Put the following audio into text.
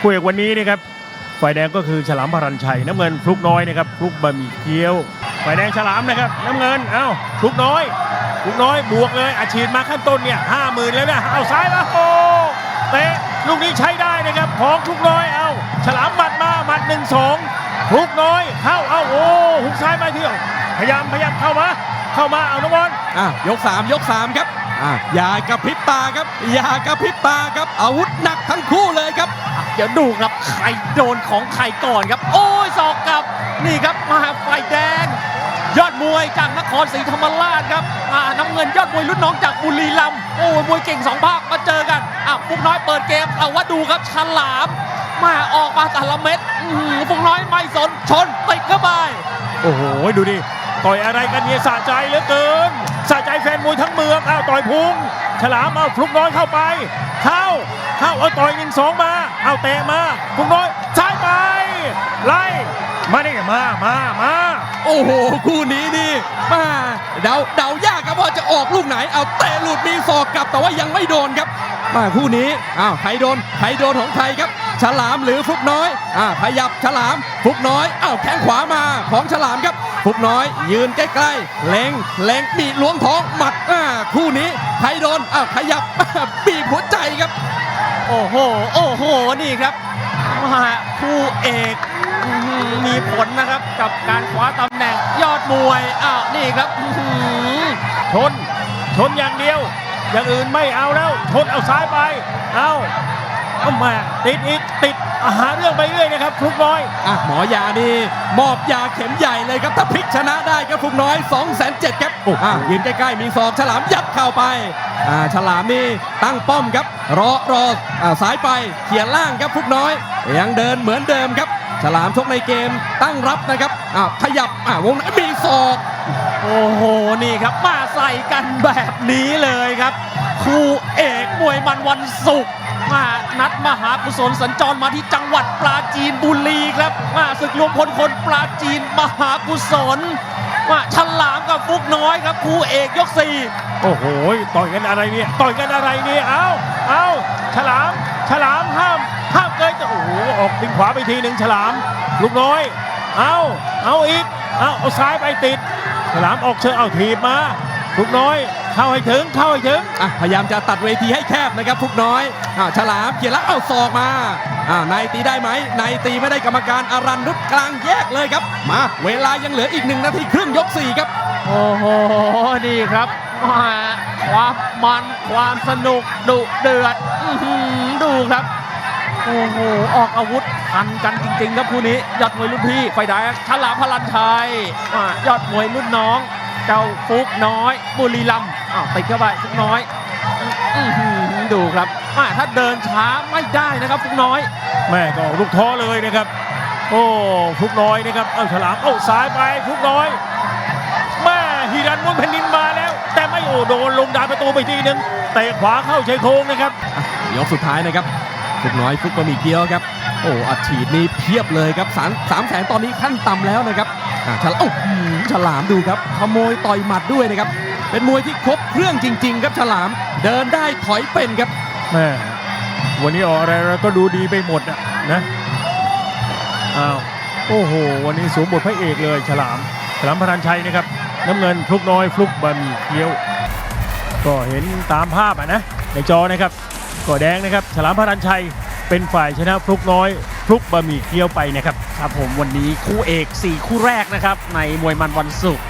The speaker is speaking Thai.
คู่เอกวันนี้นะครับฝ่ายแดงก็คือฉลามพรัญชัยน้ำเงินฟลุกน้อยนะครับฟลุกบะหมี่เกี๊ยวฝ่ายแดงฉลามนะครับน้ำเงินเอ้าฟลุกน้อยฟลุกน้อยบวกเลยอาชีพมาขั้นต้นเนี่ยห้าหมื่นแล้วนะเอาซ้ายมาโอ้เตะลูกนี้ใช้ได้นะครับของฟลุกน้อยเอาฉลามหมัดมาหมัดหนึ่งสองฟลุกน้อยเข้าเอาโอ้หุกซ้ายมาเที่ยวพยายามพยายามเข้ามาเข้ามาเอาน้องบอลอะยก3ยก3ครับอะอย่ากระพริบตาครับอย่ากระพริบตาครับอาวุธหนักทั้งคู่เลยครับ เดี๋ยวดูครับใครโดนของใครก่อนครับ โอ้ยศอกกลับนี่ครับมาไฟแดง ยอดมวยจากนครศรีธรรมราชครับอ่าน้ำเงินยอดมวยรุ่นน้องจากบุรีรัมย์โอ้ยมวยเก่งสองภาคมาเจอกันอะฟุกน้อยเปิดเกมเอาว่าดูครับฉลาม มาออกมาแต่ละเม็ดอื้อหือฟุกน้อยไม่สนชนติดเข้าไปโอ้โหดูดิต่อยอะไรกันเนี่ยสะใจเหลือเกินสะใจแฟนมวยทั้งเมืองอ้าวต่อยพุงฉลามเอาฟลุกน้อยเข้าไป เข้าเข้าเอาต่อยหนึ่งสองมา เอาเตะมาคุณน้อยซ้ไปไล่มาดิมามามาโอ้โห คู่นี้นี่มาเดาเดายากครับว่าจะออกลูกไหน เอาเตะหลุดมีศอกกลับแต่ว่ายังไม่โดนครับมาคู่นี้อ้าวใครโดนใครโดนของใครครับ ฉลามหรือฟุกน้อยอ่าขยับฉลามฟุกน้อยอ้าวแข้งขวามาของฉลามครับฟุกน้อย ยืนใกล้ๆเล็งเล็งบีบล้วงท้องหมัดอ่าคู่นี้ใครโดนอ้าวขยับบีบหัวใจครับ โอ้โหโอ้โหนี่ครับมาคู่เอกมีผลนะครับกับการคว้าตำแหน่งยอดมวยอ้าวนี่ครับชนชนอย่างเดียว อย่างอื่นไม่เอาแล้วชนเอาซ้ายไป เอา เอามาติดอีกติดหาเรื่องไปเรื่อยนะครับฟลุกน้อยอะหมอยานี่มอบยาเข็มใหญ่เลยครับถ้าพลิกชนะได้ครับฟุกน้อย2 7 0 0 0ครับโอ้โหอะยืนใกล้ๆมีศอกฉลามยัดเข้าไปอ่าฉลามนี่ตั้งป้อมครับ รอรออ่าสายไปเขียนล่างครับฟุกน้อย ยังเดินเหมือนเดิมครับ ฉลามชกในเกมตั้งรับนะครับอ่าขยับอ่าวงในมีศอกโอ้โหนี่ครับมาใส่กันแบบนี้เลยครับ คู่เอกมวยมันวันศุกร์มา นัดมหากุศลสัญจรมาที่จังหวัดปราจีนบุรีครับมาศึกรวมพลคนปราจีนมหากุศลมาฉลามกับฟุกน้อยครับคู่เอกยกสี่โอ้โหต่อยกันอะไรเนี่ยต่อยกันอะไรเนี่ยเอาเอาฉลามฉลามห้ามห้ามเกยโอ้โหออกดึงขวาไปทีหนึ่งฉลาม ลูกน้อย เอาเอาอีกเอาเอาซ้ายไปติด ฉลามออกเชิงเอาถีบมาลูกน้อย เข้าให้ถึงเข้าให้ถึงอะพยายามจะตัดเวทีให้แคบนะครับฟุกน้อยอ่าฉลามเขียนแล้วเอาศอกมาอ่าในตีได้ไหมในตีไม่ได้กรรมการอารันรุดกลางแยกเลยครับ มาเวลายังเหลืออีกหนึ่งนาทีครึ่งยกสี่ครับโอ้โหนี่ครับมาความมันความสนุกดุเดือดอื้อหือดูครับโอ้โหออกอาวุธทันกันจริง ๆ ครับคู่นี้ยอดมวยรุ่นพี่ไฟแดงฉลามพลันชัยอ่ายอดมวยรุ่นน้อง เจ้าฟุกน้อยบุรีรัมย์ อ้าวติดเข้าไปฟุกน้อยอื้อหือดูครับอ่าถ้าเดินช้าไม่ได้นะครับฟุกน้อย แม่ก็ออกลูกท้อเลยนะครับ โอ้ฟลุกน้อยนะครับเอาฉลามเอาซ้ายไปฟลุกน้อยแม่ฮิรันมุนแผ่นดินมาแล้ว แต่ไม่โอ้โดนลงดานประตูไปทีหนึงเตะขวาเข้าชายโครงนะครับยกสุดท้ายนะครับฟุกน้อยฟุกบะหมี่เกี๊ยวครับโอ้อัดฉีดนี่เพียบเลยครับสามสามแสนตอนนี้ขั้นต่ำแล้วนะครับอ่าฉลามโอ้โหฉลามดูครับขโมยต่อยหมัดด้วยนะครับ เป็นมวยที่ครบเครื่องจริง ๆ ครับฉลาม เดินได้ถอยเป็นครับแม่วันนี้ออกอะไรเราก็ดูดีไปหมดอะนะอ้าวโอ้โห วันนี้สวมบทพระเอกเลยฉลาม ฉลามพรันชัยนะครับ น้ำเงินฟลุกน้อยฟลุกบะหมี่เกี๊ยว ก็เห็นตามภาพอะนะในจอนะครับก็แดงนะครับ ฉลามพรันชัยเป็นฝ่ายชนะฟลุกน้อยฟลุกบะหมี่เกี๊ยวไปนะครับ ครับผมวันนี้คู่เอก 4 คู่แรกนะครับ ในมวยมันวันศุกร์